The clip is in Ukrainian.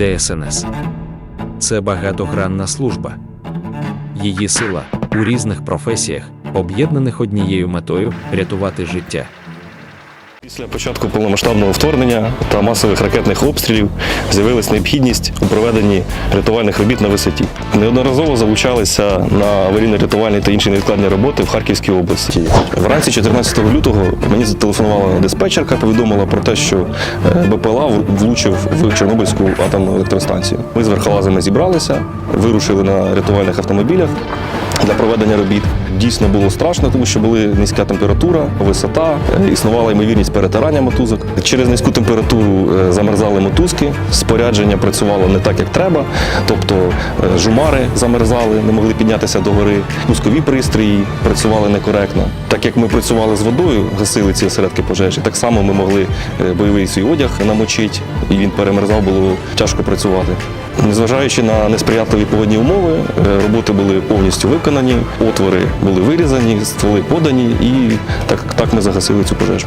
ДСНС це багатогранна служба. Її сила у різних професіях, об'єднаних однією метою рятувати життя. Після початку повномасштабного вторгнення та масових ракетних обстрілів з'явилась необхідність у проведенні рятувальних робіт на висоті. Неодноразово залучалися на аварійно-рятувальні та інші невідкладні роботи в Харківській області. Вранці 14 лютого мені зателефонувала диспетчерка, повідомила про те, що е, БПЛА влучив в Чорнобильську атомну електростанцію. Ми з верхолазами зібралися, вирушили на рятувальних автомобілях для проведення робіт. Дійсно було страшно, тому що були низька температура, висота, е, існувала ймовірність перетирання мотузок. Через низьку температуру е, замерзали мотузки, спорядження працювало не так, як треба. Тобто е, жумари замерзали, не могли піднятися до гори, пускові пристрої працювали некоректно. Так як ми працювали з водою, гасили ці осередки пожежі, так само ми могли бойовий свій одяг намочити, і він перемерзав, було тяжко працювати. Незважаючи на несприятливі погодні умови, роботи були повністю виконані, отвори були вирізані, стволи подані, і так, так ми загасили цю пожежу.